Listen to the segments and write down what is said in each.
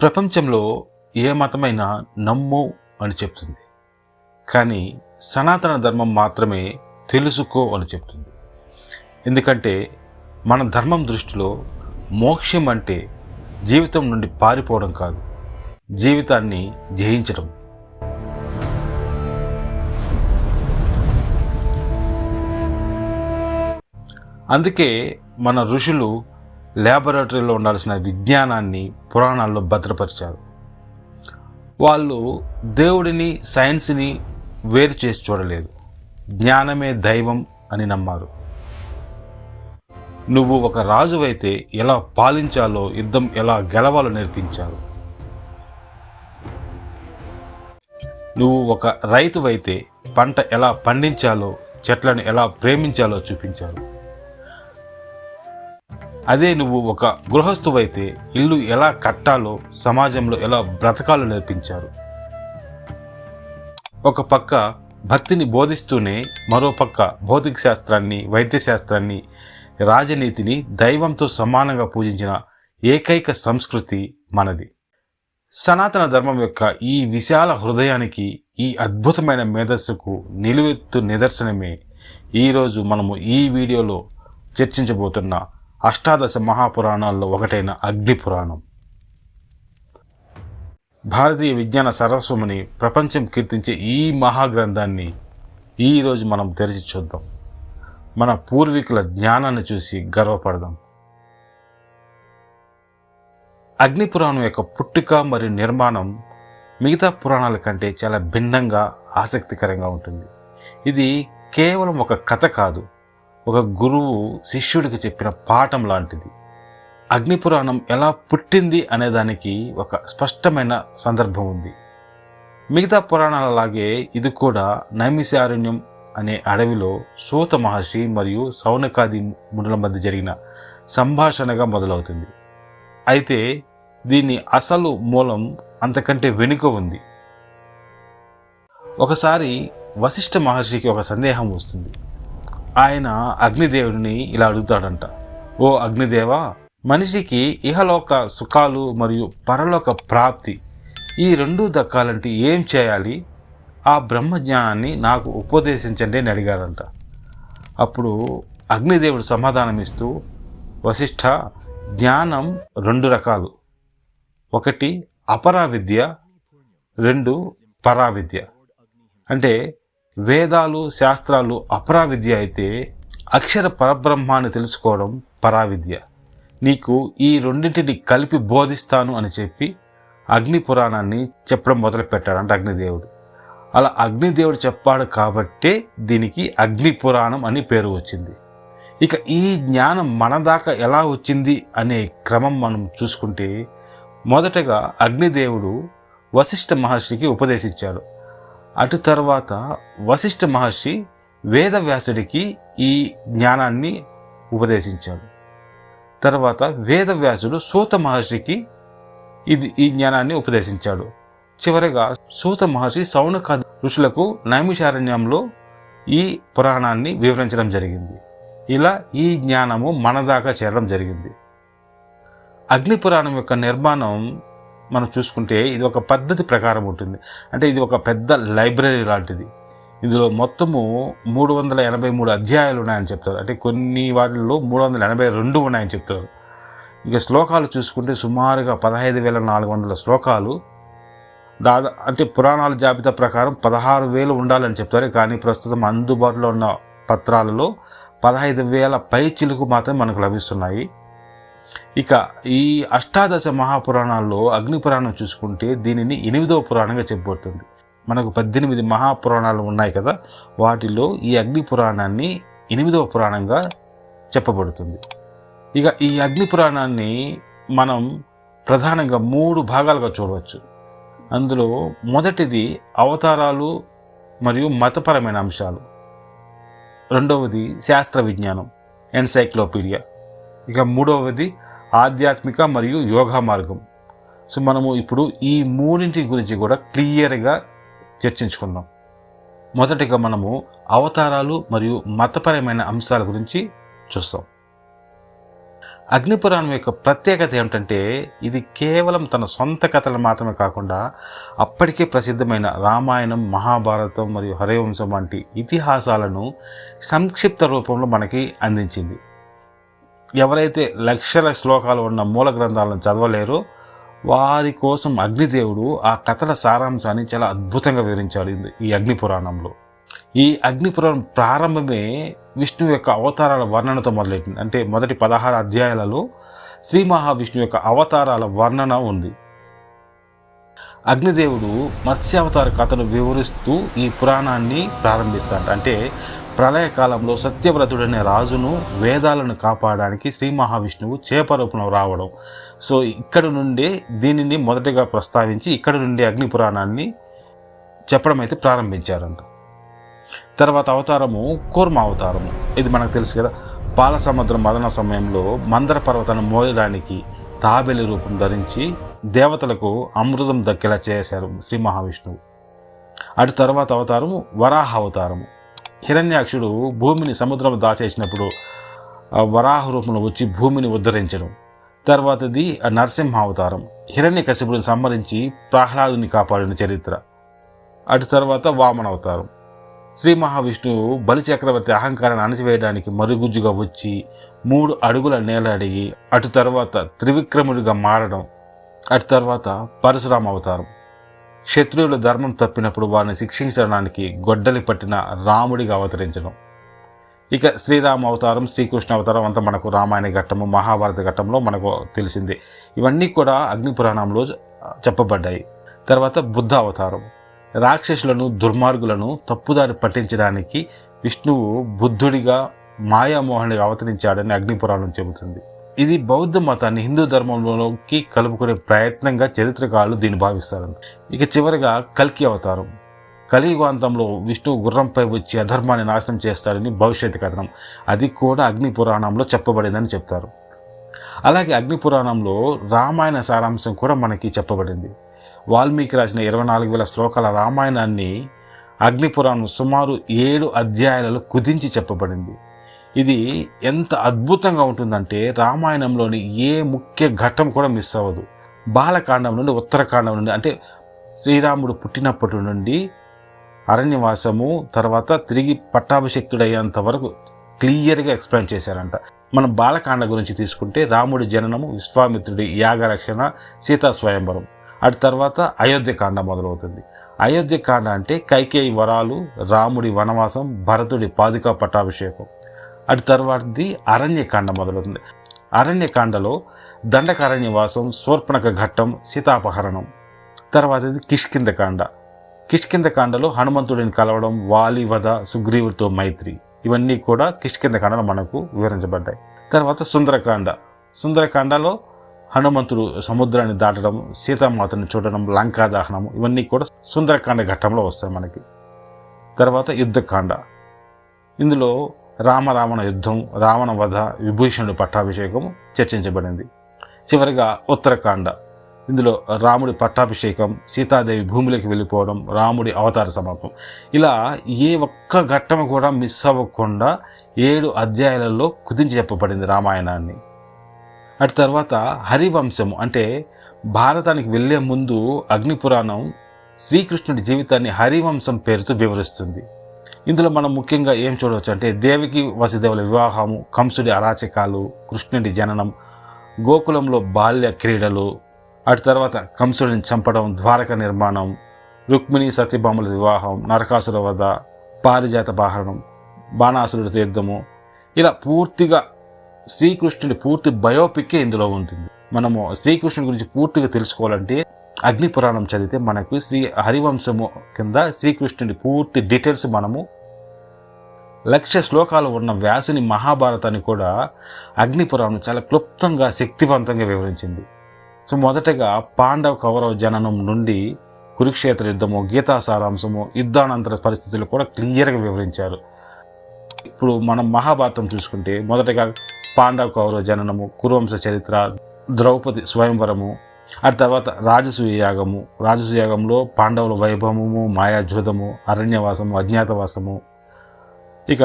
ప్రపంచంలో ఏ మతమైనా నమ్ము అని చెప్తుంది. కానీ సనాతన ధర్మం మాత్రమే తెలుసుకో అని చెప్తుంది. ఎందుకంటే మన ధర్మం దృష్టిలో మోక్షం అంటే జీవితం నుండి పారిపోవడం కాదు జీవితాన్ని జయించడం. అందుకే మన ఋషులు ల్యాబొరేటరీలో ఉండాల్సిన విజ్ఞానాన్ని పురాణాల్లో భద్రపరిచారు. వాళ్ళు దేవుడిని సైన్స్ని వేరు చేసి చూడలేదు. జ్ఞానమే దైవం అని నమ్మారు. నువ్వు ఒక రాజువైతే ఎలా పాలించాలో యుద్ధం ఎలా గెలవాలో నేర్పించారు. నువ్వు ఒక రైతువైతే పంట ఎలా పండించాలో చెట్లను ఎలా ప్రేమించాలో చూపించారు. అదే నువ్వు ఒక గృహస్థువైతే ఇల్లు ఎలా కట్టాలో సమాజంలో ఎలా బ్రతకాలో నేర్పించారు. ఒక పక్క భక్తిని బోధిస్తూనే మరో పక్క భౌతిక శాస్త్రాన్ని వైద్య శాస్త్రాన్ని రాజనీతిని దైవంతో సమానంగా పూజించిన ఏకైక సంస్కృతి మనది. సనాతన ధర్మం యొక్క ఈ విశాల హృదయానికి ఈ అద్భుతమైన మేధస్సుకు నిలువెత్తు నిదర్శనమే. ఈరోజు మనము ఈ వీడియోలో చర్చించబోతున్న అష్టాదశ మహాపురాణాల్లో ఒకటైన అగ్ని పురాణం. భారతీయ విజ్ఞాన సరస్వముని ప్రపంచం కీర్తించే ఈ మహాగ్రంథాన్ని ఈరోజు మనం తెరిచి చూద్దాం. మన పూర్వీకుల జ్ఞానాన్ని చూసి గర్వపడదాం. అగ్ని పురాణం యొక్క పుట్టుక మరియు నిర్మాణం మిగతా పురాణాల కంటే చాలా భిన్నంగా ఆసక్తికరంగా ఉంటుంది. ఇది కేవలం ఒక కథ కాదు ఒక గురువు శిష్యుడికి చెప్పిన పాఠం లాంటిది. అగ్ని పురాణం ఎలా పుట్టింది అనేదానికి ఒక స్పష్టమైన సందర్భం ఉంది. మిగతా పురాణాలలాగే ఇది కూడా నైమిశారణ్యం అనే అడవిలో సూత మహర్షి మరియు సౌనకాది మునుల మధ్య జరిగిన సంభాషణగా మొదలవుతుంది. అయితే దీని అసలు మూలం అంతకంటే వెనుక ఉంది. ఒకసారి వశిష్ఠ మహర్షికి ఒక సందేహం వస్తుంది. ఆయన అగ్నిదేవుడిని ఇలా అడుగుతాడంట. ఓ అగ్నిదేవ మనిషికి ఇహలోక సుఖాలు మరియు పరలోక ప్రాప్తి ఈ రెండు దక్కాలంటే ఏం చేయాలి? ఆ బ్రహ్మజ్ఞానాన్ని నాకు ఉపదేశించండి అని అడిగాడంట. అప్పుడు అగ్నిదేవుడు సమాధానం ఇస్తూ వశిష్ఠ జ్ఞానం రెండు రకాలు. ఒకటి అపరా విద్య రెండు పరావిద్య. అంటే వేదాలు శాస్త్రాలు అపరావిద్య అయితే అక్షర పరబ్రహ్మాన్ని తెలుసుకోవడం పరావిద్య. నీకు ఈ రెండింటిని కలిపి బోధిస్తాను అని చెప్పి అగ్ని పురాణాన్ని చెప్పడం మొదలుపెట్టాడంట అగ్నిదేవుడు. అలా అగ్నిదేవుడు చెప్పాడు కాబట్టే దీనికి అగ్ని పురాణం అని పేరు వచ్చింది. ఇక ఈ జ్ఞానం మన దాకా ఎలా వచ్చింది అనే క్రమం మనం చూసుకుంటే మొదటగా అగ్నిదేవుడు వశిష్ఠ మహర్షికి ఉపదేశించాడు. అటు తర్వాత వశిష్ఠ మహర్షి వేదవ్యాసుడికి ఈ జ్ఞానాన్ని ఉపదేశించాడు. తర్వాత వేదవ్యాసుడు సూత మహర్షికి ఇది ఈ జ్ఞానాన్ని ఉపదేశించాడు. చివరిగా సూత మహర్షి సౌనక ఋషులకు నైమిషారణ్యంలో ఈ పురాణాన్ని వివరించడం జరిగింది. ఇలా ఈ జ్ఞానము మన దాకా చేరడం జరిగింది. అగ్ని పురాణం యొక్క నిర్మాణం మనం చూసుకుంటే ఇది ఒక పద్ధతి ప్రకారం ఉంటుంది. అంటే ఇది ఒక పెద్ద లైబ్రరీ లాంటిది. ఇందులో మొత్తము మూడు వందల ఎనభై మూడు అధ్యాయాలు ఉన్నాయని చెప్తారు. అంటే కొన్ని వాటిల్లో మూడు వందల ఎనభై రెండు ఉన్నాయని చెప్తారు. ఇక శ్లోకాలు చూసుకుంటే సుమారుగా పదహైదు వేల నాలుగు వందల శ్లోకాలు. దాదా అంటే పురాణాల జాబితా ప్రకారం పదహారు వేలు ఉండాలని చెప్తారు. కానీ ప్రస్తుతం అందుబాటులో ఉన్న పత్రాలలో పదహైదు వేల పై చిలుకు మాత్రమే మనకు లభిస్తున్నాయి. ఇక ఈ అష్టాదశ మహాపురాణాల్లో అగ్ని పురాణం చూసుకుంటే దీనిని ఎనిమిదవ పురాణంగా చెప్పబడుతుంది. మనకు పద్దెనిమిది మహాపురాణాలు ఉన్నాయి కదా వాటిలో ఈ అగ్ని పురాణాన్ని ఎనిమిదవ పురాణంగా చెప్పబడుతుంది. ఇక ఈ అగ్ని పురాణాన్ని మనం ప్రధానంగా మూడు భాగాలుగా చూడవచ్చు. అందులో మొదటిది అవతారాలు మరియు మతపరమైన అంశాలు. రెండవది శాస్త్ర విజ్ఞానం ఎన్సైక్లోపీడియా. ఇక మూడవది ఆధ్యాత్మిక మరియు యోగా మార్గం. సో మనము ఇప్పుడు ఈ మూడింటి గురించి కూడా క్లియర్గా చర్చించుకుందాం మొదటిగా మనము అవతారాలు మరియు మతపరమైన అంశాల గురించి చూస్తాం. అగ్నిపురాణం యొక్క ప్రత్యేకత ఏమిటంటే ఇది కేవలం తన సొంత కథలు మాత్రమే కాకుండా అప్పటికే ప్రసిద్ధమైన రామాయణం మహాభారతం మరియు హరివంశం వంటి ఇతిహాసాలను సంక్షిప్త రూపంలో మనకి అందించింది. ఎవరైతే లక్షల శ్లోకాలు ఉన్న మూల గ్రంథాలను చదవలేరో వారి కోసం అగ్నిదేవుడు ఆ కథల సారాంశాన్ని చాలా అద్భుతంగా వివరించాడు ఈ అగ్ని పురాణంలో. ఈ అగ్ని పురాణం ప్రారంభమే విష్ణువు యొక్క అవతారాల వర్ణనతో మొదలెట్టింది అంటే మొదటి పదహారు అధ్యాయాలలో శ్రీ మహావిష్ణువు యొక్క అవతారాల వర్ణన ఉంది. అగ్నిదేవుడు మత్స్యావతార కథను వివరిస్తూ ఈ పురాణాన్ని ప్రారంభిస్తాడు అంటే ప్రళయకాలంలో సత్యవ్రతుడనే రాజును వేదాలను కాపాడడానికి శ్రీ మహావిష్ణువు చేపరూపణం రావడం. సో ఇక్కడ నుండే దీనిని మొదటగా ప్రస్తావించి ఇక్కడ నుండి అగ్ని పురాణాన్ని చెప్పడం అయితే ప్రారంభించారంట. తర్వాత అవతారము కూర్మ అవతారము. ఇది మనకు తెలుసు కదా. పాల సముద్రం మదన సమయంలో మందర పర్వతాన్ని మోయడానికి తాబేలి రూపం ధరించి దేవతలకు అమృతం దక్కేలా చేశారు శ్రీ మహావిష్ణువు. అటు తర్వాత అవతారము వరాహ అవతారము. హిరణ్యాక్షుడు భూమిని సముద్రం దాచేసినప్పుడు ఆ వరాహ రూపంలో వచ్చి భూమిని ఉద్ధరించడం. తర్వాతది నరసింహ అవతారం హిరణ్య కశిపుడిని సంహరించి ప్రహ్లాదుని కాపాడిన చరిత్ర. అటు తర్వాత వామన అవతారం. శ్రీ మహావిష్ణువు బలిచక్రవర్తి అహంకారాన్ని అణచివేయడానికి మరుగుజ్జుగా వచ్చి మూడు అడుగుల నేల అడిగి అటు తర్వాత త్రివిక్రముడిగా మారడం. అటు తర్వాత పరశురామ అవతారం. శత్రువులు ధర్మం తప్పినప్పుడు వారిని శిక్షించడానికి గొడ్డలి పట్టిన రాముడిగా అవతరించడం. ఇక శ్రీరామ అవతారం శ్రీకృష్ణ అవతారం అంతా మనకు రామాయణ ఘట్టము మహాభారత ఘట్టంలో మనకు తెలిసింది. ఇవన్నీ కూడా అగ్ని పురాణంలో చెప్పబడ్డాయి. తర్వాత బుద్ధ అవతారం. రాక్షసులను దుర్మార్గులను తప్పుదారి పట్టించడానికి విష్ణువు బుద్ధుడిగా మాయామోహనిగా అవతరించాడని అగ్నిపురాణం చెబుతుంది. ఇది బౌద్ధ మతాన్ని హిందూ ధర్మంలోకి కలుపుకునే ప్రయత్నంగా చరిత్రకారులు దీన్ని భావిస్తారు ఇక చివరిగా కల్కి అవతారం. కలియుగాంతంలో విష్ణు గుర్రంపై వచ్చి అధర్మాన్ని నాశనం చేస్తాడని భవిష్యత్ కథనం. అది కూడా అగ్ని పురాణంలో చెప్పబడిందని చెప్తారు. అలాగే అగ్ని పురాణంలో రామాయణ సారాంశం కూడా మనకి చెప్పబడింది. వాల్మీకి రాసిన ఇరవై నాలుగు వేల శ్లోకాల రామాయణాన్ని అగ్నిపురాణం సుమారు ఏడు అధ్యాయాలలో కుదించి చెప్పబడింది. ఇది ఎంత అద్భుతంగా ఉంటుందంటే రామాయణంలోని ఏ ముఖ్య ఘట్టం కూడా మిస్ అవ్వదు. బాలకాండం నుండి ఉత్తరకాండం నుండి అంటే శ్రీరాముడు పుట్టినప్పటి నుండి అరణ్యవాసము తర్వాత తిరిగి పట్టాభిషక్తుడయ్యేంత వరకు క్లియర్గా ఎక్స్ప్లెయిన్ చేశారంట. మనం బాలకాండ గురించి తీసుకుంటే రాముడి జననము విశ్వామిత్రుడి యాగరక్షణ సీతా స్వయంవరం. అటు తర్వాత అయోధ్యకాండ మొదలవుతుంది. అయోధ్యకాండ అంటే కైకేయి వరాలు రాముడి వనవాసం భరతుడి పాదుకా పట్టాభిషేకం. అటు తర్వాతది అరణ్యకాండ మొదలవుతుంది. అరణ్యకాండలో దండకారణ్యవాసం శూర్పణక ఘట్టం సీతాపహరణం. తర్వాతది కిష్కిందకాండ కిష్కిందకాండలో హనుమంతుడిని కలవడం వాలి వధ సుగ్రీవుడితో మైత్రి. ఇవన్నీ కూడా కిష్కిందకాండలో మనకు వివరించబడ్డాయి. తర్వాత సుందరకాండ. సుందరకాండలో హనుమంతుడు సముద్రాన్ని దాటడం సీతామాతను చూడడం లంకా దహనం ఇవన్నీ కూడా సుందరకాండ ఘట్టంలో వస్తాయి మనకి. తర్వాత యుద్ధకాండ. ఇందులో రామరావణ యుద్ధం రావణ వధ విభూషణుడి పట్టాభిషేకం చర్చించబడింది. చివరిగా ఉత్తరకాండ ఇందులో రాముడి పట్టాభిషేకం సీతాదేవి భూమిలోకి వెళ్ళిపోవడం రాముడి అవతార సమాపం. ఇలా ఏ ఒక్క ఘట్టం కూడా మిస్ అవ్వకుండా ఏడు అధ్యాయాలలో కుదించి చెప్పబడింది రామాయణాన్ని. అటు తర్వాత హరివంశము అంటే భారతానికి వెళ్ళే ముందు అగ్నిపురాణం శ్రీకృష్ణుడి జీవితాన్ని హరివంశం పేరుతో వివరిస్తుంది. ఇందులో మనం ముఖ్యంగా ఏం చూడవచ్చు అంటే దేవికి వసుదేవుల వివాహము కంసుడి అరాచకాలు కృష్ణుడి జననం గోకులంలో బాల్య క్రీడలు అటు తర్వాత కంసుడిని చంపడం ద్వారక నిర్మాణం రుక్మిణి సతీభామల వివాహం నరకాసుర వధ పారిజాత బాహరణం బాణాసురుడి తీర్థము ఇలా పూర్తిగా శ్రీకృష్ణుడి పూర్తి బయోపిక్కే ఇందులో ఉంటుంది. మనము శ్రీకృష్ణుడి గురించి పూర్తిగా తెలుసుకోవాలంటే అగ్ని పురాణం చదివితే మనకు శ్రీ హరివంశము కింద శ్రీకృష్ణుని పూర్తి డీటెయిల్స్ మనము. లక్ష శ్లోకాలు ఉన్న వ్యాసుని మహాభారతాన్ని కూడా అగ్ని పురాణం చాలా క్లుప్తంగా శక్తివంతంగా వివరించింది. సో మొదటగా పాండవ కౌరవ జననం నుండి కురుక్షేత్ర యుద్ధము గీతా సారాంశము యుద్ధానంతర పరిస్థితులు కూడా క్లియర్గా వివరించారు. ఇప్పుడు మనం మహాభారతం చూసుకుంటే మొదటగా పాండవ కౌరవ జననము కురువంశ చరిత్ర ద్రౌపది స్వయంవరము ఆ తర్వాత రాజసూయ యాగము. రాజసూయ యాగంలో పాండవుల వైభవము మాయాజూదము అరణ్యవాసము అజ్ఞాతవాసము ఇక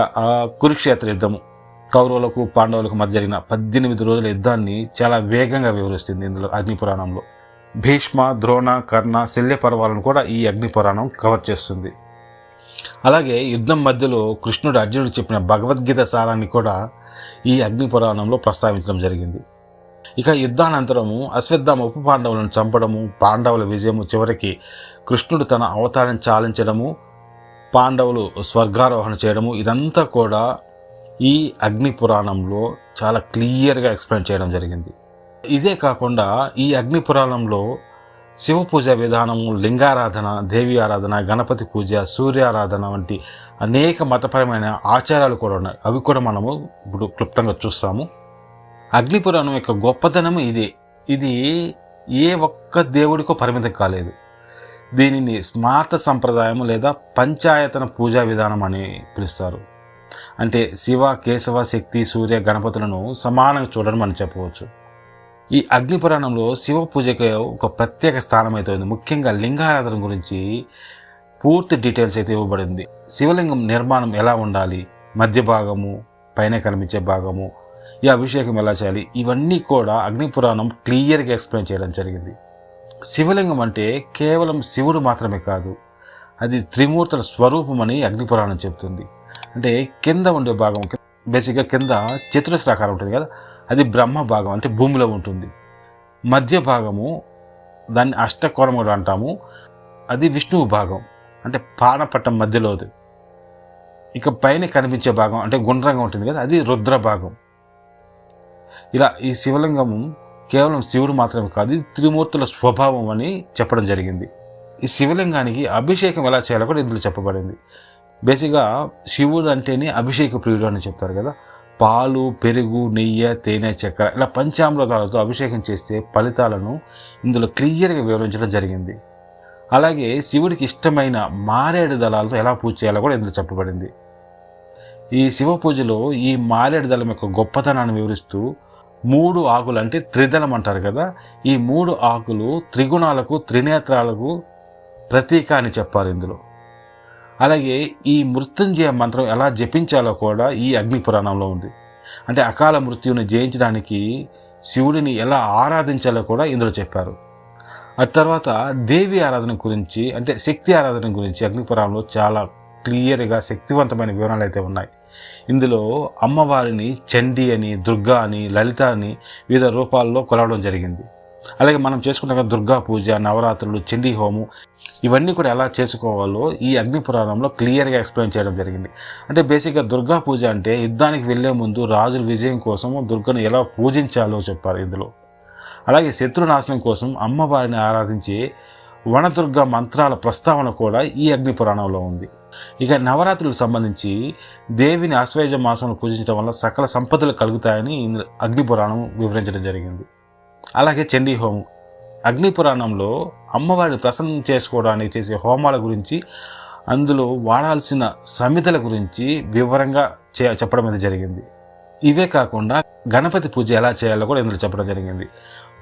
కురుక్షేత్ర యుద్ధము. కౌరవులకు పాండవులకు మధ్య జరిగిన పద్దెనిమిది రోజుల యుద్ధాన్ని చాలా వేగంగా వివరిస్తుంది ఇందులో అగ్ని పురాణంలో భీష్మ ద్రోణ కర్ణ శల్య పర్వాలను కూడా ఈ అగ్ని పురాణం కవర్ చేస్తుంది. అలాగే యుద్ధం మధ్యలో కృష్ణుడు అర్జునుడు చెప్పిన భగవద్గీత సారాన్ని కూడా ఈ అగ్ని పురాణంలో ప్రస్తావించడం జరిగింది. ఇక యుద్ధానంతరము అశ్వత్థామ ఉప పాండవులను చంపడము పాండవుల విజయము చివరికి కృష్ణుడు తన అవతారం చాలించడము పాండవులు స్వర్గారోహణ చేయడము ఇదంతా కూడా ఈ అగ్ని పురాణంలో చాలా క్లియర్గా ఎక్స్ప్లెయిన్ చేయడం జరిగింది. ఇదే కాకుండా ఈ అగ్ని పురాణంలో శివ పూజ విధానము లింగారాధన దేవి ఆరాధన గణపతి పూజ సూర్యారాధన వంటి అనేక మతపరమైన ఆచారాలు కూడా ఉన్నాయి. అవి కూడా మనము ఇప్పుడు క్లుప్తంగా చూస్తాము. అగ్నిపురాణం యొక్క గొప్పతనం ఇదే. ఇది ఏ ఒక్క దేవుడికో పరిమితం కాలేదు. దీనిని స్మార్త సంప్రదాయం లేదా పంచాయతన పూజా విధానం అని పిలుస్తారు. అంటే శివ కేశవ శక్తి సూర్య గణపతులను సమానంగా చూడడం అని చెప్పవచ్చు. ఈ అగ్ని పురాణంలో శివ పూజకి ఒక ప్రత్యేక స్థానం అయితే ఉంది ముఖ్యంగా లింగారాధన గురించి పూర్తి డీటెయిల్స్ అయితే ఇవ్వబడింది. శివలింగం నిర్మాణం ఎలా ఉండాలి? మధ్య భాగము పైన కనిపించే భాగము ఈ అభిషేకం ఎలా చేయాలి? ఇవన్నీ కూడా అగ్ని పురాణం క్లియర్గా ఎక్స్ప్లెయిన్ చేయడం జరిగింది. శివలింగం అంటే కేవలం శివుడు మాత్రమే కాదు అది త్రిమూర్తుల స్వరూపం అని అగ్ని పురాణం చెప్తుంది. అంటే కింద ఉండే భాగం బేసిక్గా కింద చతురస్రాకారం ఉంటుంది కదా అది బ్రహ్మ భాగం అంటే భూమిలో ఉంటుంది. మధ్య భాగము దాన్ని అష్టకోణముడు అంటాము అది విష్ణువు భాగం అంటే పానపట్టం మధ్యలోది ఇక పైన కనిపించే భాగం అంటే గుండ్రంగా ఉంటుంది కదా అది రుద్ర భాగం. ఇలా ఈ శివలింగం కేవలం శివుడు మాత్రమే కాదు ఇది త్రిమూర్తుల స్వభావం అని చెప్పడం జరిగింది. ఈ శివలింగానికి అభిషేకం ఎలా చేయాలో కూడా ఇందులో చెప్పబడింది. బేసిక్గా శివుడు అంటేనే అభిషేక ప్రియుడు అని చెప్తారు కదా. పాలు పెరుగు నెయ్యి తేనె చక్కెర ఇలా పంచామృతాలతో అభిషేకం చేస్తే ఫలితాలను ఇందులో క్లియర్గా వివరించడం జరిగింది. అలాగే శివుడికి ఇష్టమైన మారేడు దళాలతో ఎలా పూజ చేయాలో కూడా ఇందులో చెప్పబడింది. ఈ శివ పూజలో ఈ మారేడు దళం యొక్క గొప్పతనాన్ని వివరిస్తూ మూడు ఆకులు అంటే త్రిదళం అంటారు కదా ఈ మూడు ఆకులు త్రిగుణాలకు త్రినేత్రాలకు ప్రతీక అని చెప్పారు ఇందులో. అలాగే ఈ మృత్యుంజయ మంత్రం ఎలా జపించాలో కూడా ఈ అగ్ని పురాణంలో ఉంది. అంటే అకాల మృత్యువుని జయించడానికి శివుడిని ఎలా ఆరాధించాలో కూడా ఇందులో చెప్పారు. ఆ తర్వాత దేవి ఆరాధన గురించి అంటే శక్తి ఆరాధన గురించి అగ్నిపురాణంలో చాలా క్లియర్గా శక్తివంతమైన వివరాలు అయితే ఉన్నాయి. ఇందులో అమ్మవారిని చండి అని దుర్గా అని లలిత అని వివిధ రూపాల్లో కొలవడం జరిగింది. అలాగే మనం చేసుకున్న దుర్గా పూజ నవరాత్రులు చండీ హోము ఇవన్నీ కూడా ఎలా చేసుకోవాలో ఈ అగ్ని పురాణంలో క్లియర్గా ఎక్స్ప్లెయిన్ చేయడం జరిగింది. అంటే బేసిక్గా దుర్గా పూజ అంటే యుద్ధానికి వెళ్ళే ముందు రాజుల విజయం కోసం దుర్గను ఎలా పూజించాలో చెప్పారు ఇందులో. అలాగే శత్రునాశనం కోసం అమ్మవారిని ఆరాధించే వనదుర్గ మంత్రాల ప్రస్తావన కూడా ఈ అగ్ని పురాణంలో ఉంది. ఇక నవరాత్రులకు సంబంధించి దేవిని ఆశ్వేజ మాసంలో పూజించడం వల్ల సకల సంపదలు కలుగుతాయని అగ్నిపురాణం అగ్ని పురాణం వివరించడం జరిగింది. అలాగే చండీ హోమం. అగ్ని పురాణంలో అమ్మవారిని ప్రసన్నం చేసుకోవడానికి చేసే హోమాల గురించి అందులో వాడాల్సిన సమితల గురించి వివరంగా చే చెప్పడం అనేది జరిగింది. ఇవే కాకుండా గణపతి పూజ ఎలా చేయాలో కూడా ఇందులో చెప్పడం జరిగింది.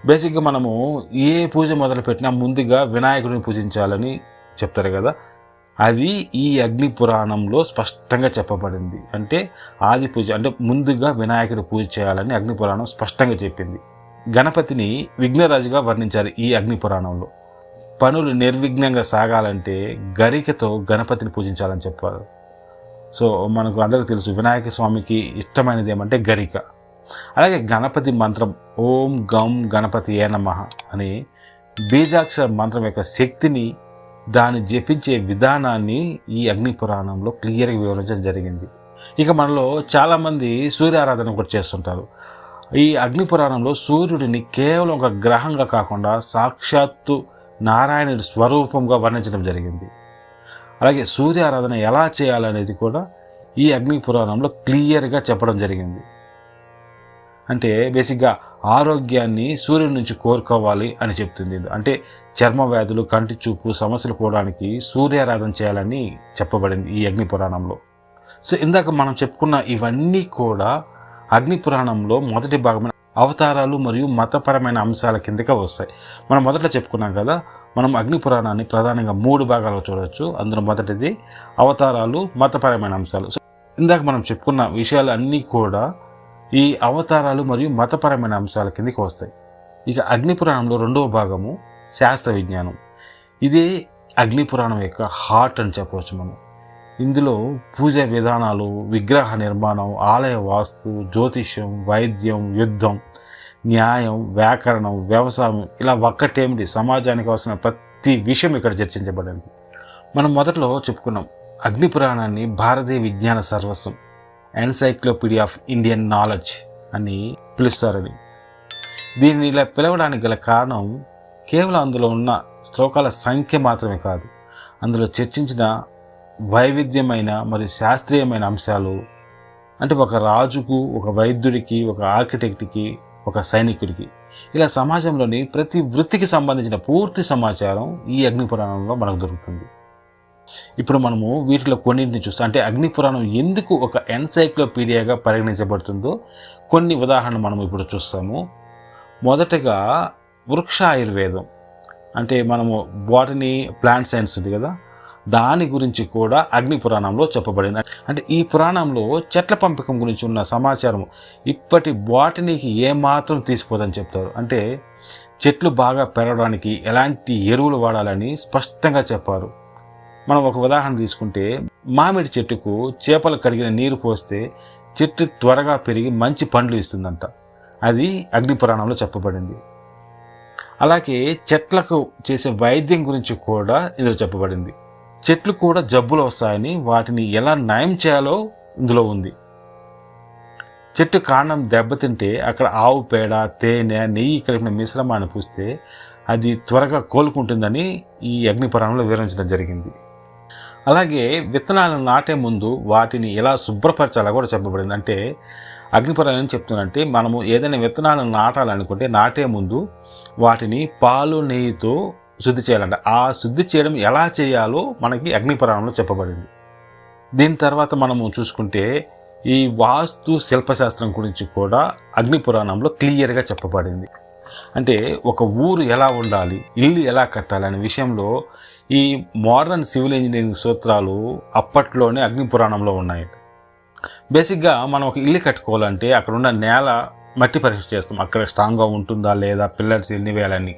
బేసిక్గా మనము ఏ పూజ మొదలు పెట్టినా ముందుగా వినాయకుడిని పూజించాలని చెప్తారు కదా. అది ఈ అగ్ని పురాణంలో స్పష్టంగా చెప్పబడింది. అంటే ఆది పూజ అంటే ముందుగా వినాయకుడు పూజ చేయాలని అగ్ని పురాణం స్పష్టంగా చెప్పింది. గణపతిని విఘ్నరాజుగా వర్ణించారు ఈ అగ్ని పురాణంలో. పనులు నిర్విఘ్నంగా సాగాలంటే గరికతో గణపతిని పూజించాలని చెప్పారు. సో మనకు అందరికీ తెలుసు వినాయక స్వామికి ఇష్టమైనది ఏమంటే గరిక. అలాగే గణపతి మంత్రం ఓం గం గణపతి ఏ నమః అని బీజాక్షర మంత్రం యొక్క శక్తిని దాన్ని జపించే విధానాన్ని ఈ అగ్ని పురాణంలో క్లియర్గా వివరించడం జరిగింది. ఇక మనలో చాలామంది సూర్యారాధన కూడా చేస్తుంటారు. ఈ అగ్ని పురాణంలో సూర్యుడిని కేవలం ఒక గ్రహంగా కాకుండా సాక్షాత్తు నారాయణుడి స్వరూపంగా వర్ణించడం జరిగింది. అలాగే సూర్యారాధన ఎలా చేయాలనేది కూడా ఈ అగ్ని పురాణంలో క్లియర్గా చెప్పడం జరిగింది. అంటే బేసిక్గా ఆరోగ్యాన్ని సూర్యుడి నుంచి కోరుకోవాలి అని చెప్తుంది. అంటే చర్మ వ్యాధులు కంటి చూపు సమస్యలు పోవడానికి సూర్యారాధన చేయాలని చెప్పబడింది ఈ అగ్ని పురాణంలో. సో ఇందాక మనం చెప్పుకున్న ఇవన్నీ కూడా అగ్ని పురాణంలో మొదటి భాగమైన అవతారాలు మరియు మతపరమైన అంశాల కిందకి వస్తాయి. మనం మొదట్లో చెప్పుకున్నాం కదా మనం అగ్ని పురాణాన్ని ప్రధానంగా మూడు భాగాలుగా చూడవచ్చు అందులో మొదటిది అవతారాలు మతపరమైన అంశాలు. సో ఇందాక మనం చెప్పుకున్న విషయాలు అన్నీ కూడా ఈ అవతారాలు మరియు మతపరమైన అంశాల కిందకి వస్తాయి. ఇక అగ్ని పురాణంలో రెండవ భాగము శాస్త్ర విజ్ఞానం. ఇదే అగ్ని పురాణం యొక్క హార్ట్ అని చెప్పవచ్చు మనం. ఇందులో పూజ విధానాలు విగ్రహ నిర్మాణం ఆలయ వాస్తు జ్యోతిష్యం వైద్యం యుద్ధం న్యాయం వ్యాకరణం వ్యవసాయం ఇలా ఒక్కటేమిటి? సమాజానికి అవసరమైన ప్రతి విషయం ఇక్కడ చర్చించబడింది. మనం మొదట్లో చెప్పుకున్నాం అగ్ని పురాణాన్ని భారతీయ విజ్ఞాన సర్వస్వం ఎన్సైక్లోపీడియా ఆఫ్ ఇండియన్ నాలెడ్జ్ అని పిలుస్తారని. దీన్ని ఇలా పిలవడానికి గల కారణం కేవలం అందులో ఉన్న శ్లోకాల సంఖ్య మాత్రమే కాదు అందులో చర్చించిన వైవిధ్యమైన మరియు శాస్త్రీయమైన అంశాలు అంటే ఒక రాజుకు ఒక వైద్యుడికి ఒక ఆర్కిటెక్ట్కి ఒక సైనికుడికి. ఇలా సమాజంలోని ప్రతి వృత్తికి సంబంధించిన పూర్తి సమాచారం ఈ అగ్ని పురాణంలో మనకు దొరుకుతుంది. ఇప్పుడు మనము వీటిలో కొన్నింటిని చూస్తాం అంటే అగ్ని పురాణం ఎందుకు ఒక ఎన్సైక్లోపీడియాగా పరిగణించబడుతుందో కొన్ని ఉదాహరణ మనం ఇప్పుడు చూస్తాము. మొదటగా వృక్ష ఆయుర్వేదం అంటే మనము బాటనీ ప్లాంట్ సైన్స్ ఉంది కదా దాని గురించి కూడా అగ్ని పురాణంలో చెప్పబడింది. అంటే ఈ పురాణంలో చెట్ల పంపకం గురించి ఉన్న సమాచారం ఇప్పటి బాటనీకి ఏమాత్రం తీసిపోదని చెప్తారు. అంటే చెట్లు బాగా పెరగడానికి ఎలాంటి ఎరువులు వాడాలని స్పష్టంగా చెప్పారు. మనం ఒక ఉదాహరణ తీసుకుంటే మామిడి చెట్టుకు చేపలు కడిగిన నీరు పోస్తే చెట్టు త్వరగా పెరిగి మంచి పండ్లు ఇస్తుందంట. అది అగ్ని పురాణంలో చెప్పబడింది. అలాగే చెట్లకు చేసే వైద్యం గురించి కూడా ఇందులో చెప్పబడింది. చెట్లు కూడా జబ్బులు వస్తాయని వాటిని ఎలా నయం చేయాలో ఇందులో ఉంది. చెట్టు కాండం దెబ్బతింటే అక్కడ ఆవు పేడ తేనె నెయ్యి కలిపిన మిశ్రమాన్ని పూస్తే అది త్వరగా కోలుకుంటుందని ఈ అగ్నిపురాణంలో వివరించడం జరిగింది. అలాగే విత్తనాలను నాటే ముందు వాటిని ఎలా శుభ్రపరచాలో కూడా చెప్పబడింది. అంటే అగ్నిపురాణం ఏం చెప్తుందంటే మనము ఏదైనా విత్తనాలను నాటాలనుకుంటే నాటే ముందు వాటిని పాలు నెయ్యితో శుద్ధి చేయాలంట. ఆ శుద్ధి చేయడం ఎలా చేయాలో మనకి అగ్నిపురాణంలో చెప్పబడింది. దీని తర్వాత మనము చూసుకుంటే ఈ వాస్తు శిల్పశాస్త్రం గురించి కూడా అగ్నిపురాణంలో క్లియర్గా చెప్పబడింది. అంటే ఒక ఊరు ఎలా ఉండాలి ఇల్లు ఎలా కట్టాలి అనే విషయంలో ఈ మోడర్న్ సివిల్ ఇంజనీరింగ్ సూత్రాలు అప్పట్లోనే అగ్నిపురాణంలో ఉన్నాయి బేసిక్గా మనం ఒక ఇల్లు కట్టుకోవాలంటే అక్కడ ఉన్న నేల మట్టి పరీక్ష చేస్తాం. అక్కడ స్ట్రాంగ్గా ఉంటుందా లేదా పిల్లర్స్ ఎన్ని వేయాలని.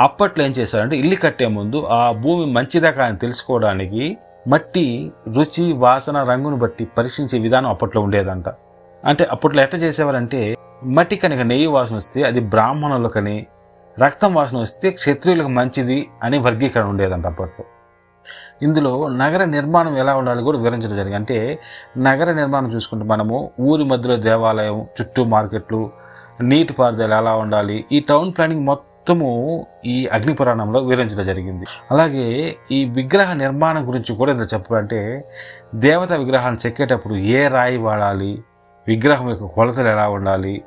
అప్పట్లో ఏం చేశారంటే ఇల్లు కట్టే ముందు ఆ భూమి మంచిదా అని తెలుసుకోవడానికి మట్టి రుచి వాసన రంగును బట్టి పరీక్షించే విధానం అప్పట్లో ఉండేదంట. అంటే అప్పట్లో ఎట్లా చేసేవారంటే మట్టి కనుక నెయ్యి వాసన వస్తే అది బ్రాహ్మణులకని రక్తం వాసన వస్తే క్షత్రియులకు మంచిది అని వర్గీకరణ ఉండేదంట అప్పట్లో. ఇందులో నగర నిర్మాణం ఎలా ఉండాలి కూడా వివరించడం జరిగింది. అంటే నగర నిర్మాణం చూసుకుంటే మనము ఊరి మధ్యలో దేవాలయం చుట్టూ మార్కెట్లు నీటిపారుదల ఎలా ఉండాలి ఈ టౌన్ ప్లానింగ్ మొత్తము ఈ అగ్ని పురాణంలో వివరించడం జరిగింది. అలాగే ఈ విగ్రహ నిర్మాణం గురించి కూడా ఇందులో చెప్పాలంటే దేవత విగ్రహాన్ని చెక్కేటప్పుడు ఏ రాయి వాడాలి విగ్రహం యొక్క కొలతలు ఎలా ఉండాలి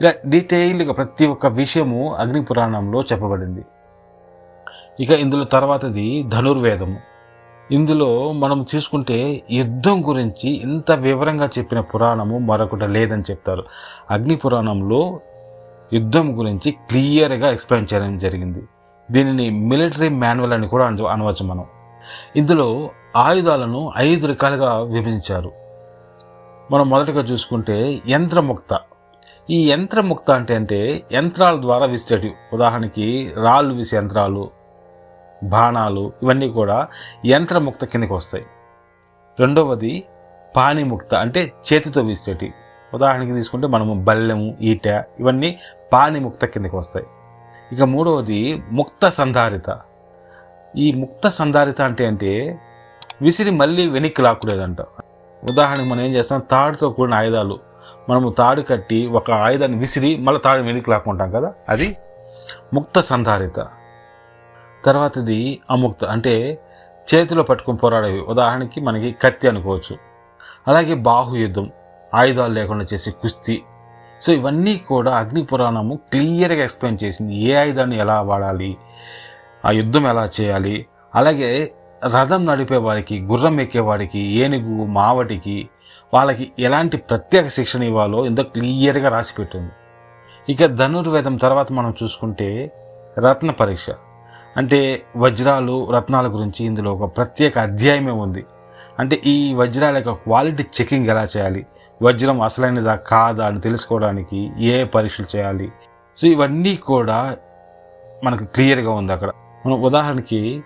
ఇలా డీటెయిల్గా ప్రతి ఒక్క విషయము అగ్ని పురాణంలో చెప్పబడింది. ఇక ఇందులో తర్వాతది ధనుర్వేదము. ఇందులో మనం చూసుకుంటే యుద్ధం గురించి ఇంత వివరంగా చెప్పిన పురాణము మరొకటి లేదని చెప్తారు. అగ్ని పురాణంలో యుద్ధం గురించి క్లియర్గా ఎక్స్ప్లెయిన్ చేయడం జరిగింది. దీనిని మిలిటరీ మాన్యువల్ అని కూడా అన- అనవచ్చు మనం. ఇందులో ఆయుధాలను ఐదు రకాలుగా విభజించారు. మనం మొదటగా చూసుకుంటే యంత్రముక్త. ఈ యంత్రముక్త అంటే అంటే యంత్రాల ద్వారా విసిరేటివి ఉదాహరణకి రాళ్ళు విసే యంత్రాలు బాణాలు ఇవన్నీ కూడా యంత్రముక్త కిందకి వస్తాయి. రెండవది పానిముక్త అంటే చేతితో వీసేటి. ఉదాహరణకి తీసుకుంటే మనము బల్లెము ఈట ఇవన్నీ పానిముక్త కిందకి వస్తాయి. ఇక మూడవది ముక్త సంధారిత. ఈ ముక్త సంధారిత అంటే అంటే విసిరి మళ్ళీ వెనక్కి లాక్కులేదంట ఉదాహరణకి మనం ఏం చేస్తాం? తాడుతో కూడిన ఆయుధాలు. మనము తాడు కట్టి ఒక ఆయుధాన్ని విసిరి మళ్ళీ తాడు వెనక్కి లాక్కుంటాం కదా? అది ముక్త సంధారిత. తర్వాతది అముక్త అంటే చేతిలో పట్టుకుని పోరాడేవి. ఉదాహరణకి మనకి కత్తి అనుకోవచ్చు. అలాగే బాహుయుద్ధం ఆయుధాలు లేకుండా చేసే కుస్తీ. సో ఇవన్నీ కూడా అగ్ని పురాణము క్లియర్గా ఎక్స్ప్లెయిన్ చేసింది. ఏ ఆయుధాన్ని ఎలా వాడాలి ఆ యుద్ధం ఎలా చేయాలి అలాగే రథం నడిపే వారికి గుర్రం ఎక్కేవాడికి ఏనుగు మావటికి వాళ్ళకి ఎలాంటి ప్రత్యేక శిక్షణ ఇవ్వాలో ఎంతో క్లియర్గా రాసి పెట్టింది ఇక ధనుర్వేదం తర్వాత మనం చూసుకుంటే రత్న పరీక్ష. అంటే వజ్రాలు రత్నాల గురించి ఇందులో ఒక ప్రత్యేక అధ్యాయమే ఉంది. అంటే ఈ వజ్రాల యొక్క క్వాలిటీ చెకింగ్ ఎలా చేయాలి? వజ్రం అసలైనదా కాదా అని తెలుసుకోవడానికి ఏ పరీక్షలు చేయాలి? సో ఇవన్నీ కూడా మనకు క్లియర్గా ఉంది అక్కడ. మనం ఉదాహరణకి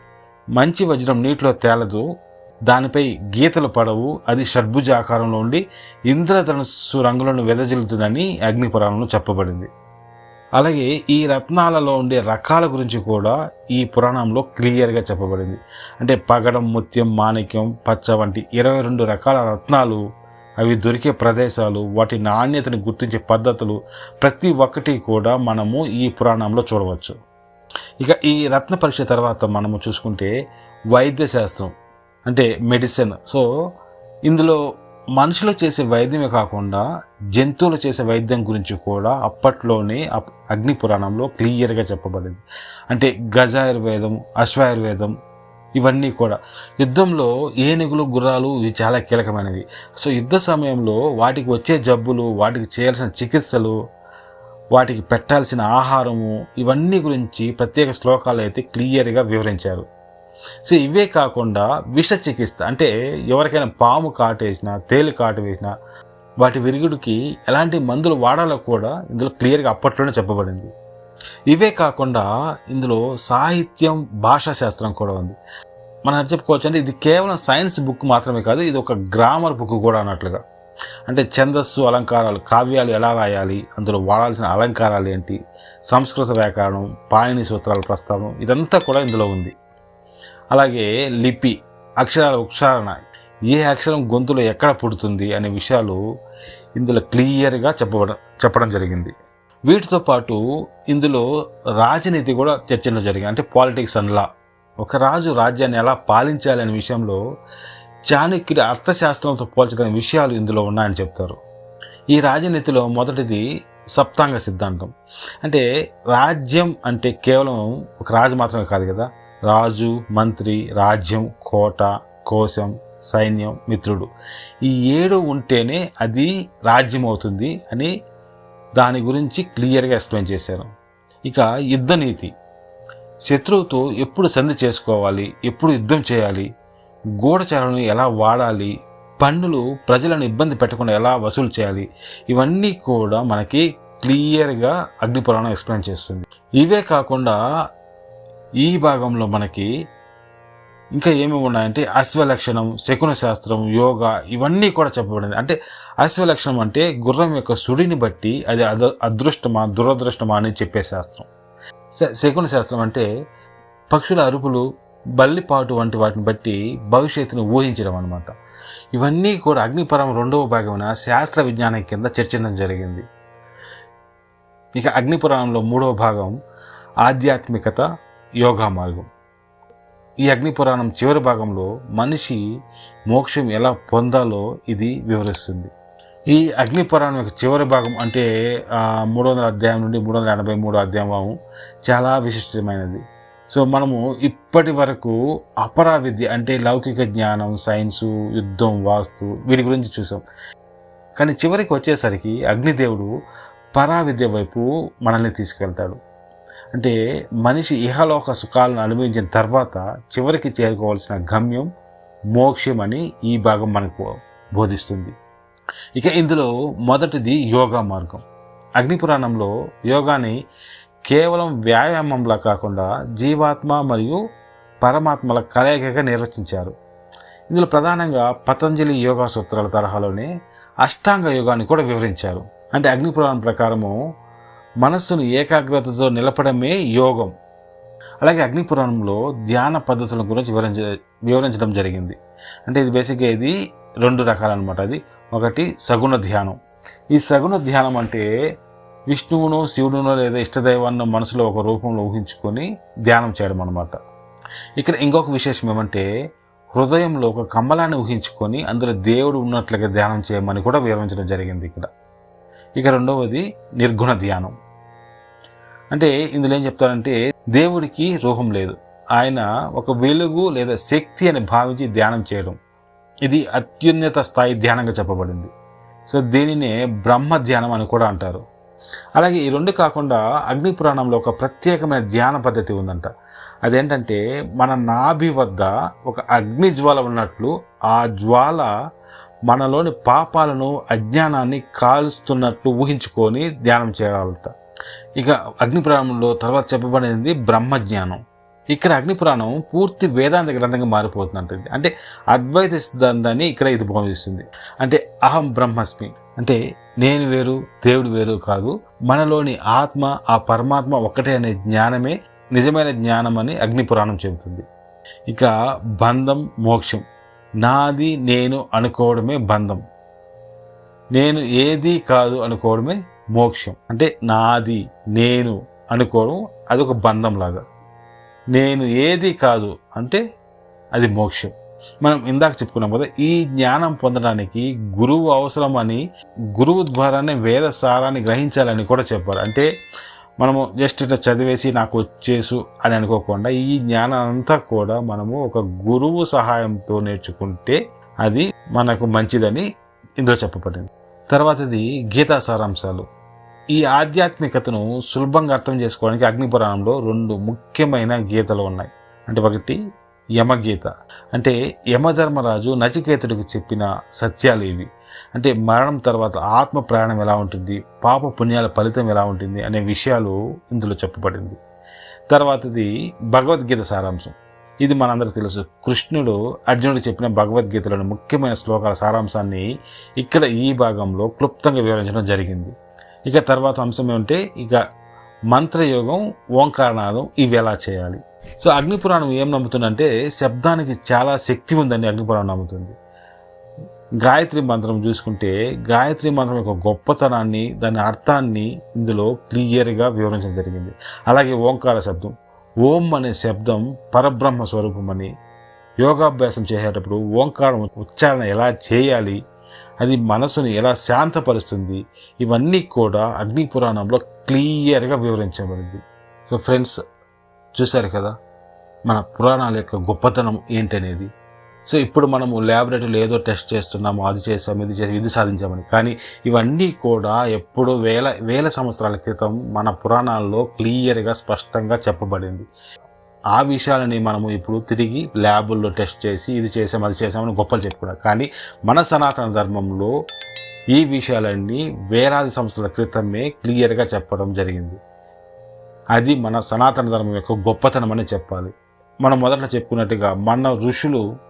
మంచి వజ్రం నీటిలో తేలదు దానిపై గీతలు పడవు అది షడ్భుజ ఆకారంలో ఉండి ఇంద్రధనుస్సు రంగులను వెదజల్లుతుందని అగ్నిపురాణంలో చెప్పబడింది. అలాగే ఈ రత్నాలలో ఉండే రకాల గురించి కూడా ఈ పురాణంలో క్లియర్గా చెప్పబడింది. అంటే పగడం ముత్యం మాణిక్యం పచ్చ వంటి ఇరవై రెండు రకాల రత్నాలు అవి దొరికే ప్రదేశాలు వాటి నాణ్యతని గుర్తించే పద్ధతులు ప్రతి ఒక్కటి కూడా మనము ఈ పురాణంలో చూడవచ్చు. ఇక ఈ రత్న పరీక్ష తర్వాత మనము చూసుకుంటే వైద్య శాస్త్రం అంటే మెడిసిన్. సో ఇందులో మనుషులు చేసే వైద్యమే కాకుండా జంతువులు చేసే వైద్యం గురించి కూడా అప్పట్లోనే అగ్ని పురాణంలో క్లియర్గా చెప్పబడింది. అంటే గజాయుర్వేదం అశ్వాయుర్వేదం ఇవన్నీ కూడా. యుద్ధంలో ఏనుగులు గుర్రాలు ఇవి చాలా కీలకమైనవి. సో యుద్ధ సమయంలో వాటికి వచ్చే జబ్బులు వాటికి చేయాల్సిన చికిత్సలు వాటికి పెట్టాల్సిన ఆహారము ఇవన్నీ గురించి ప్రత్యేక శ్లోకాలు అయితే క్లియర్గా వివరించారు. సో ఇవే కాకుండా విష చికిత్స అంటే ఎవరికైనా పాము కాటేసినా తేలు కాటు వేసినా వాటి విరుగుడికి ఎలాంటి మందులు వాడాలో కూడా ఇందులో క్లియర్గా అప్పట్లోనే చెప్పబడింది. ఇవే కాకుండా ఇందులో సాహిత్యం భాషా శాస్త్రం కూడా ఉంది. మనం చెప్పుకోవచ్చు అంటే ఇది కేవలం సైన్స్ బుక్ మాత్రమే కాదు ఇది ఒక గ్రామర్ బుక్ కూడా అన్నట్లుగా. అంటే ఛందస్సు అలంకారాలు కావ్యాలు ఎలా రాయాలి అందులో వాడాల్సిన అలంకారాలు ఏంటి సంస్కృత వ్యాకరణం పాయని సూత్రాల ప్రస్తావన ఇదంతా కూడా ఇందులో ఉంది. అలాగే లిపి అక్షరాల ఉచ్చారణ. ఏ అక్షరం గొంతులో ఎక్కడ పుడుతుంది అనే విషయాలు ఇందులో క్లియర్గా చెప్పబడ చెప్పడం జరిగింది. వీటితో పాటు ఇందులో రాజనీతి కూడా చర్చలో జరిగింది అంటే పాలిటిక్స్ అండ్ లా. ఒక రాజు రాజ్యాన్ని ఎలా పాలించాలి అనే విషయంలో చాణక్యుడి అర్థశాస్త్రంతో పోల్చదగిన విషయాలు ఇందులో ఉన్నాయని చెప్తారు. ఈ రాజనీతిలో మొదటిది సప్తాంగ సిద్ధాంతం. అంటే రాజ్యం అంటే కేవలం ఒక రాజు మాత్రమే కాదు కదా రాజు మంత్రి రాజ్యం కోట కోశం సైన్యం మిత్రుడు. ఈ ఏడు ఉంటేనే అది రాజ్యం అవుతుంది అని దాని గురించి క్లియర్గా ఎక్స్ప్లెయిన్ చేశారు. ఇక యుద్ధ నీతి. శత్రువుతో ఎప్పుడు సంధి చేసుకోవాలి ఎప్పుడు యుద్ధం చేయాలి గూఢచారులను ఎలా వాడాలి పన్నులు ప్రజలను ఇబ్బంది పెట్టకుండా ఎలా వసూలు చేయాలి ఇవన్నీ కూడా మనకి క్లియర్గా అగ్నిపురాణం ఎక్స్ప్లెయిన్ చేస్తుంది. ఇవే కాకుండా ఈ భాగంలో మనకి ఇంకా ఏమేమి ఉన్నాయంటే అశ్వలక్షణం శకున శాస్త్రం యోగా ఇవన్నీ కూడా చెప్పబడింది. అంటే అశ్వలక్షణం అంటే గుర్రం యొక్క సుడిని బట్టి అది అద అదృష్టమా దురదృష్టమా అని చెప్పే శాస్త్రం. ఇక శకున శాస్త్రం అంటే పక్షుల అరుపులు బల్లిపాటు వంటి వాటిని బట్టి భవిష్యత్తును ఊహించడం అనమాట ఇవన్నీ కూడా అగ్నిపరం రెండవ భాగమైన శాస్త్ర విజ్ఞానం కింద చర్చించడం జరిగింది. ఇక అగ్నిపురాణంలో మూడవ భాగం ఆధ్యాత్మికత యోగా మార్గం. ఈ అగ్ని పురాణం చివరి భాగంలో మనిషి మోక్షం ఎలా పొందాలో ఇది వివరిస్తుంది. ఈ అగ్ని పురాణం యొక్క చివరి భాగం అంటే మూడు వందల అధ్యాయం నుండి మూడు వందల ఎనభై మూడు అధ్యాయం చాలా విశిష్టమైనది. సో మనము ఇప్పటి వరకు అపరా విద్య అంటే లౌకిక జ్ఞానం సైన్సు యుద్ధం వాస్తు వీటి గురించి చూసాం. కానీ చివరికి వచ్చేసరికి అగ్నిదేవుడు పరావిద్య వైపు మనల్ని తీసుకెళ్తాడు. అంటే మనిషి ఇహలోక సుఖాలను అనుభవించిన తర్వాత చివరికి చేరుకోవాల్సిన గమ్యం మోక్షం అని ఈ భాగం మనకు బోధిస్తుంది. ఇక ఇందులో మొదటిది యోగా మార్గం. అగ్నిపురాణంలో యోగాని కేవలం వ్యాయామంలా కాకుండా జీవాత్మ మరియు పరమాత్మల కలయికగా నిర్వచించారు. ఇందులో ప్రధానంగా పతంజలి యోగా సూత్రాల తరహాలోనే అష్టాంగ యోగాన్ని కూడా వివరించారు. అంటే అగ్నిపురాణం ప్రకారము మనస్సును ఏకాగ్రతతో నిలపడమే యోగం. అలాగే అగ్నిపురాణంలో ధ్యాన పద్ధతుల గురించి వివరించ వివరించడం జరిగింది. అంటే ఇది బేసిక్గా ఇది రెండు రకాలన్నమాట అది. ఒకటి సగుణ ధ్యానం. ఈ సగుణ ధ్యానం అంటే విష్ణువును శివుడునో లేదా ఇష్టదైవాన్ని మనసులో ఒక రూపంలో ఊహించుకొని ధ్యానం చేయడం అనమాట ఇక్కడ ఇంకొక విశేషం ఏమంటే హృదయంలో ఒక కమలాన్ని ఊహించుకొని అందులో దేవుడు ఉన్నట్లుగా ధ్యానం చేయమని కూడా వివరించడం జరిగింది ఇక్కడ. ఇక రెండవది నిర్గుణ ధ్యానం. అంటే ఇందులో ఏం చెప్తారంటే దేవుడికి రూపం లేదు. ఆయన ఒక వెలుగు లేదా శక్తి అని భావించి ధ్యానం చేయడం. ఇది అత్యున్నత స్థాయి ధ్యానంగా చెప్పబడింది. సో దీనినే బ్రహ్మ ధ్యానం అని కూడా అంటారు. అలాగే ఈ రెండు కాకుండా అగ్ని పురాణంలో ఒక ప్రత్యేకమైన ధ్యాన పద్ధతి ఉందంట. అదేంటంటే మన నాభి వద్ద ఒక అగ్ని జ్వాల ఉన్నట్లు ఆ జ్వాల మనలోని పాపాలను అజ్ఞానాన్ని కాలుస్తున్నట్లు ఊహించుకొని ధ్యానం చేయాలట. ఇక అగ్ని పురాణంలో తర్వాత చెప్పబడింది బ్రహ్మజ్ఞానం. ఇక్కడ అగ్ని పురాణం పూర్తి వేదాంత గ్రంథంగా మారిపోతుందంటుంది అంటే అద్వైత సిద్ధాంతాన్ని ఇక్కడ ఇది భావిస్తుంది అంటే అహం బ్రహ్మస్మి. అంటే నేను వేరు దేవుడు వేరు కాదు. మనలోని ఆత్మ ఆ పరమాత్మ ఒక్కటే అనే జ్ఞానమే నిజమైన జ్ఞానం అని అగ్ని పురాణం చెబుతుంది. ఇక బంధం మోక్షం. నాది నేను అనుకోవడమే బంధం. నేను ఏది కాదు అనుకోవడమే మోక్షం. అంటే నాది నేను అనుకోవడం అదొక బంధం లాగా నేను ఏది కాదు అంటే అది మోక్షం. మనం ఇందాక చెప్పుకున్నాం కదా ఈ జ్ఞానం పొందడానికి గురువు అవసరం అని గురువు ద్వారానే వేద సారాన్ని గ్రహించాలని కూడా చెప్పారు అంటే మనము జస్ట్ ఇట్లా చదివేసి నాకు వచ్చేసు అని అనుకోకుండా ఈ జ్ఞానం అంతా కూడా మనము ఒక గురువు సహాయంతో నేర్చుకుంటే అది మనకు మంచిదని ఇందులో చెప్పబడింది. తర్వాతది గీతా సారాంశాలు. ఈ ఆధ్యాత్మికతను సులభంగా అర్థం చేసుకోవడానికి అగ్నిపురాణంలో రెండు ముఖ్యమైన గీతలు ఉన్నాయి. అంటే ఒకటి యమగీత. అంటే యమధర్మరాజు నచికేతుడికి చెప్పిన సత్యాలు ఇవి. అంటే మరణం తర్వాత ఆత్మ ప్రయాణం ఎలా ఉంటుంది? పాప పుణ్యాల ఫలితం ఎలా ఉంటుంది? అనే విషయాలు ఇందులో చెప్పబడింది. తర్వాతది భగవద్గీత సారాంశం. ఇది మనందరికీ తెలుసు. కృష్ణుడు అర్జునుడు చెప్పిన భగవద్గీతలోని ముఖ్యమైన శ్లోకాల సారాంశాన్ని ఇక్కడ ఈ భాగంలో క్లుప్తంగా వివరించడం జరిగింది. ఇక తర్వాత అంశం ఏమంటే ఇక మంత్రయోగం ఓంకారనాదం ఇవి ఎలా చేయాలి? సో అగ్నిపురాణం ఏం నమ్ముతుందంటే శబ్దానికి చాలా శక్తి ఉందని అగ్నిపురాణం నమ్ముతుంది. గాయత్రి మంత్రం చూసుకుంటే గాయత్రి మంత్రం యొక్క గొప్పతనాన్ని దాని అర్థాన్ని ఇందులో క్లియర్గా వివరించడం జరిగింది. అలాగే ఓంకార శబ్దం ఓం అనే శబ్దం పరబ్రహ్మ స్వరూపమని యోగాభ్యాసం చేసేటప్పుడు ఓంకారం ఉచ్చారణ ఎలా చేయాలి అది మనసుని ఎలా శాంతపరుస్తుంది ఇవన్నీ కూడా అగ్ని పురాణంలో క్లియర్గా వివరించబడింది. సో ఫ్రెండ్స్ చూశారు కదా మన పురాణాల యొక్క గొప్పతనం ఏంటనేది? సో ఇప్పుడు మనము ల్యాబొరేటరీలో ఏదో టెస్ట్ చేస్తున్నాము అది చేసాము ఇది చేసాము ఇది సాధించామని. కానీ ఇవన్నీ కూడా ఎప్పుడో వేల వేల సంవత్సరాల క్రితం మన పురాణాల్లో క్లియర్గా స్పష్టంగా చెప్పబడింది. ఆ విషయాలని మనము ఇప్పుడు తిరిగి ల్యాబుల్లో టెస్ట్ చేసి ఇది చేసాం అది చేసామని గొప్పలు చెప్పుకున్నాం. కానీ మన సనాతన ధర్మంలో ఈ విషయాలన్నీ వేలాది సంవత్సరాల క్రితమే క్లియర్గా చెప్పడం జరిగింది. అది మన సనాతన ధర్మం యొక్క గొప్పతనం అని చెప్పాలి. మనం మొదట చెప్పుకున్నట్టుగా మన ఋషులు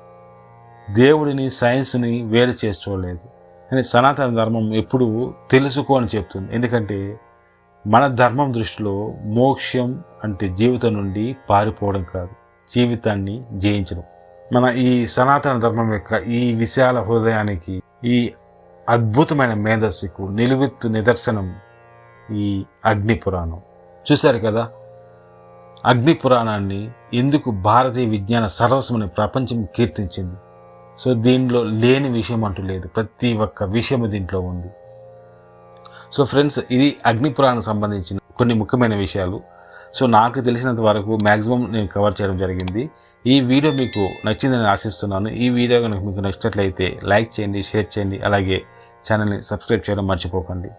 దేవుడిని సైన్స్ని వేరు చేసి చూడలేదు కానీ సనాతన ధర్మం ఎప్పుడు తెలుసుకో అని చెప్తుంది. ఎందుకంటే మన ధర్మం దృష్టిలో మోక్షం అంటే జీవితం నుండి పారిపోవడం కాదు. జీవితాన్ని జయించడం. మన ఈ సనాతన ధర్మం యొక్క ఈ విశాల హృదయానికి ఈ అద్భుతమైన మేధస్సుకు నిలువెత్తు నిదర్శనం ఈ అగ్ని పురాణం. చూశారు కదా? అగ్ని పురాణాన్ని ఎందుకు భారతీయ విజ్ఞాన సర్వస్వమని ప్రపంచం కీర్తించింది? సో దీనిలో లేని విషయం అంటూ లేదు. ప్రతి ఒక్క విషయం దీంట్లో ఉంది. సో ఫ్రెండ్స్ ఇది అగ్నిపురాణం సంబంధించిన కొన్ని ముఖ్యమైన విషయాలు. సో నాకు తెలిసినంత వరకు మ్యాక్సిమం నేను కవర్ చేయడం జరిగింది. ఈ వీడియో మీకు నచ్చిందని ఆశిస్తున్నాను. ఈ వీడియో కనుక మీకు నచ్చినట్లయితే లైక్ చేయండి షేర్ చేయండి. అలాగే ఛానల్ని సబ్స్క్రైబ్ చేయడం మర్చిపోకండి.